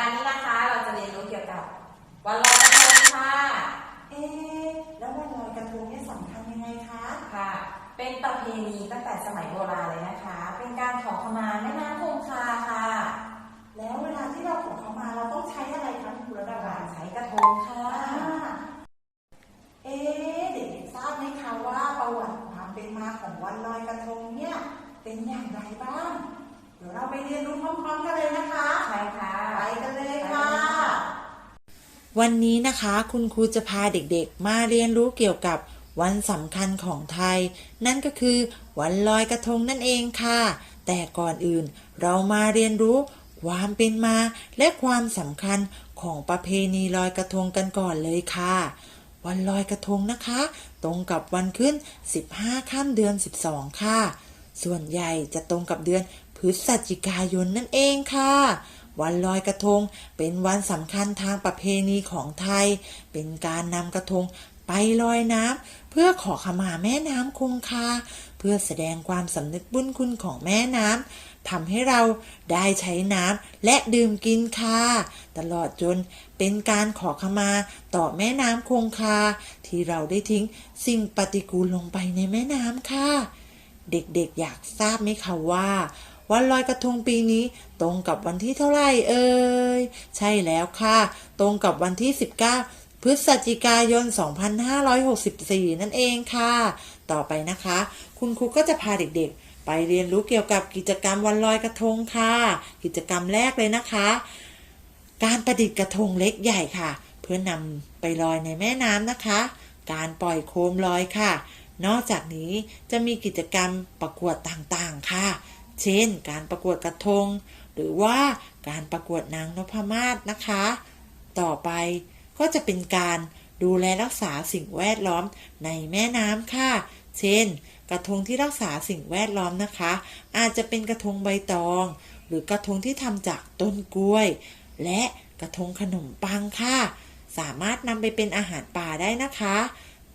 ค่ะสัปดาห์นี้นะคะ เราจะเรียนรู้เกี่ยวกับวันลอยกระทงค่ะ เอ๊ะแล้ววันลอยกระทงเนี่ยสำคัญยังไงคะค่ะ เป็นประเพณีตั้งแต่สมัยโบราณเลยนะคะ เป็นการขอขมาแม่น้ำคงคาค่ะ แล้วเวลาที่เราขอเขามาเราต้องใช้อะไรคะคุณครูระดาการบาใช้กระทงค่ะอ่าเอ๊ะเด็กๆทราบไหมคะว่าประวัติความเป็นมาของวันลอยกระทงเนี่ยเป็นอย่างไรบ้าง เดี๋ยวเราไปเรียนรู้พร้อมๆกันเลยนะคะใช่ค่ะ ไปกันเลยค่ะ วันนี้นะคะคุณครูจะพาเด็กๆ มาเรียนรู้เกี่ยวกับวันสำคัญของไทย นั่นก็คือวันลอยกระทงนั่นเองค่ะ แต่ก่อนอื่นเรามาเรียนรู้ความเป็นมาและความสำคัญของประเพณีลอยกระทงกันก่อนเลยค่ะ วันลอยกระทงนะคะ ตรงกับวันขึ้น 15ค่ำเดือน 12 ค่ะ ส่วนใหญ่จะตรงกับเดือน พฤศจิกายนนั่นเองค่ะ วันลอยกระทงเป็นวันสำคัญทางประเพณีของไทย เป็นการนำกระทงไปลอยน้ำเพื่อขอขมาแม่น้ำคงคาเพื่อแสดงความสำนึกบุญคุณของแม่น้ำทำให้เราได้ใช้น้ำและดื่มกินค่ะตลอดจนเป็นการขอขมาต่อแม่น้ำคงคาที่เราได้ทิ้งสิ่งปฏิกูลลงไปในแม่น้ำค่ะ เด็กๆอยากทราบไหมคะว่า วันลอยกระทงปีนี้ ตรงกับวันที่เท่าไหร่เอ่ย ใช่แล้วค่ะ ตรงกับวันที่ 19 พฤศจิกายน 2564 นั่นเองค่ะ ต่อไปนะคะ คุณครูก็จะพาเด็กๆ ไปเรียนรู้เกี่ยวกับกิจกรรมวันลอยกระทงค่ะ กิจกรรมแรกเลยนะคะ การประดิษฐ์กระทงเล็กใหญ่ค่ะ เพื่อนำไปลอยในแม่น้ำนะคะ การปล่อยโคมลอยค่ะนอกจากนี้จะมีกิจกรรมประกวดต่างๆ ค่ะ เช่น การประกวดกระทง หรือว่าการประกวดนางนพมาศนะคะ ต่อไปก็จะเป็นการดูแลรักษาสิ่งแวดล้อมในแม่น้ำค่ะ เช่น กระทงที่รักษาสิ่งแวดล้อมนะคะ อาจจะเป็นกระทงใบตอง หรือกระทงที่ทำจากต้นกล้วย และกระทงขนมปังค่ะ สามารถนำไปเป็นอาหารป่าได้นะคะ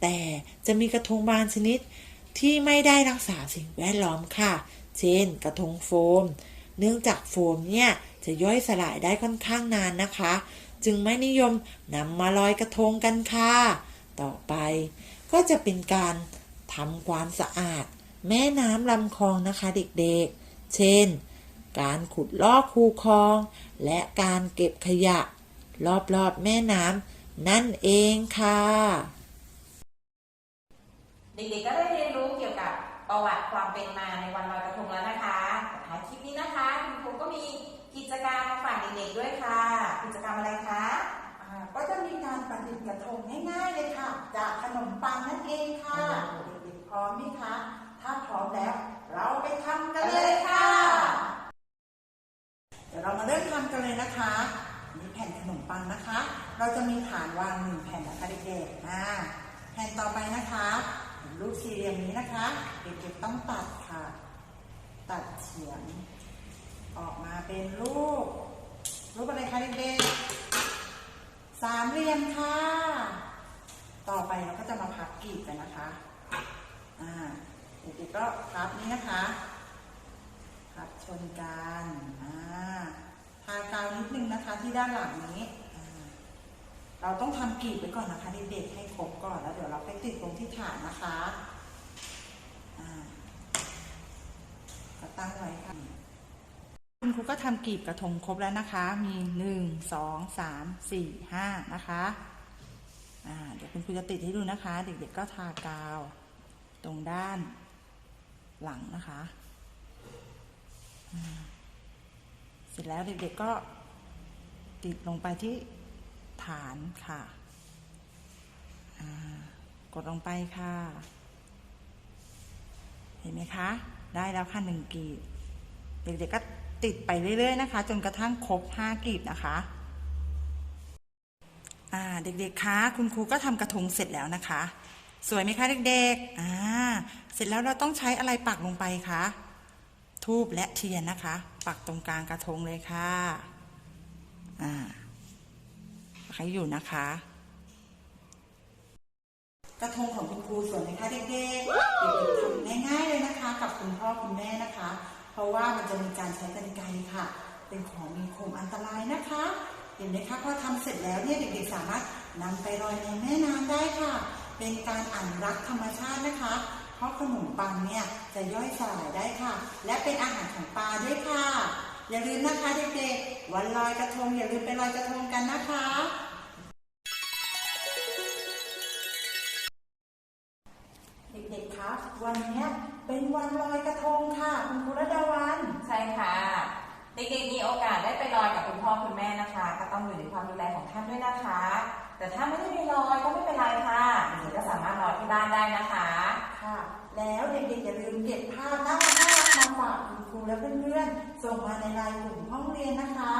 แต่จะมีกระทงบางชนิดที่ไม่ได้รักษาสิ่งแวดล้อมค่ะ เช่น กระทงโฟม เนื่องจากโฟมเนี่ยจะย่อยสลายได้ค่อนข้างนานนะคะ จึงไม่นิยมนำมาลอยกระทงกันค่ะ ต่อไปก็จะเป็นการทำความสะอาด แม่น้ำลำคลองนะคะเด็กๆ เช่น การขุดลอกคูคลอง และการเก็บขยะ รอบๆแม่น้ำนั่นเองค่ะ เด็กๆก็ได้เรียนรู้เกี่ยวกับ ประวัติความเป็นมาในวันลอยกระทงแล้วนะคะแต่ท้ายคลิปนี้นะคะ คุณครูก็มีกิจกรรมมาฝากเด็กๆด้วยค่ะ กิจกรรมอะไรคะอ่าก็จะมีการประดิษฐ์กระทงง่ายๆเลยค่ะ จากขนมปังนั่นเองค่ะเด็กๆพร้อมไหมคะ ถ้าพร้อมแล้ว เราไปทำกันเลยค่ะ เดี๋ยวเรามาเริ่มทำกันเลยนะคะนี่แผ่นขนมปังนะคะ เราจะมีฐานวางหนึ่งแผ่นนะคะเด็กๆอ่าแผ่นต่อไปนะคะเห็น รูปสี่เหลี่ยมนี้นะคะ เด็กๆต้องตัดค่ะ ตัดเฉียง ออกมาเป็นรูป รูปอะไรคะเด็กๆสามเหลี่ยมค่ะ ต่อไปเราก็จะมาพับกลีบกันนะคะ อ่า เด็กๆก็พับนี้นะคะ พับชนกัน อ่า ทากาวนิดนึงนะคะที่ด้านหลังนี้ เราต้องทำกลีบไว้ก่อนนะคะเด็กๆให้ครบก่อนแล้วเดี๋ยวเราไปติดตรงที่ฐานนะคะก็ตั้งไว้ค่ะ คุณครูก็ทำกลีบกระทงครบแล้วนะคะ มีหนึ่งสองสามสี่ห้านะคะเดี๋ยวคุณครูจะติดให้ดูนะคะ เด็กๆก็ทากาว ตรงด้านหลังนะคะเสร็จแล้วเด็กๆก็ติดลงไปที่ ฐานค่ะ กดลงไปค่ะ เห็นไหมคะ ได้แล้วค่ะหนึ่งกีบเด็กๆก็ติดไปเรื่อย ๆ นะคะ จนกระทั่งครบห้ากีบนะคะเด็กๆ คะ คุณครูก็ทำกระทงเสร็จแล้วนะคะ สวยไหมคะเด็กๆ อ่า เสร็จแล้วเราต้องใช้อะไรปักลงไปคะ ทูบและเทียนนะคะ ปักตรงกลางกระทงเลยค่ะ อ่า ใครอยู่นะคะ กระทงของคุณครูสวยไหมคะเด็กๆเด็กๆทำง่ายๆเลยนะคะ กับคุณพ่อคุณแม่นะคะ เพราะว่ามันจะมีการใช้กรรไกรค่ะ เป็นของมีคมอันตรายนะคะ เห็นไหมคะพอทำเสร็จแล้วเนี่ยเด็กๆสามารถนำไปลอยในแม่น้ำได้ค่ะ เป็นการอนุรักษ์ธรรมชาตินะคะเพราะขนมปังเนี่ยจะย่อยสลายได้ค่ะ และเป็นอาหารของปลาด้วยค่ะ อย่าลืมนะคะเด็กๆ วันลอยกระทงอย่าลืมไปลอยกระทงกันนะคะ เด็กๆคะวันเนี้ยเป็นวันลอยกระทงค่ะ คุณครูระดาวันใช่ค่ะ เด็กๆมีโอกาสได้ไปลอยกับคุณพ่อคุณแม่นะคะ ก็ต้องอยู่ในความดูแลของท่านด้วยนะคะ แต่ถ้าไม่ได้ไปลอยก็ไม่เป็นไรค่ะเด็กๆก็สามารถลอยที่บ้านได้นะคะ ค่ะ แล้วเด็กๆอย่าลืมเก็บภาพน่ารักน่ารักมา ฝากคุณครูและเพื่อนๆส่งมาในไลน์กลุ่มห้องเรียนนะคะ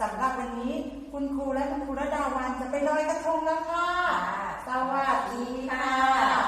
สำหรับวันนี้คุณครูและคุณครูระดาวันจะไปลอยกระทงแล้วค่ะค่ะสวัสดีค่ะค่ะ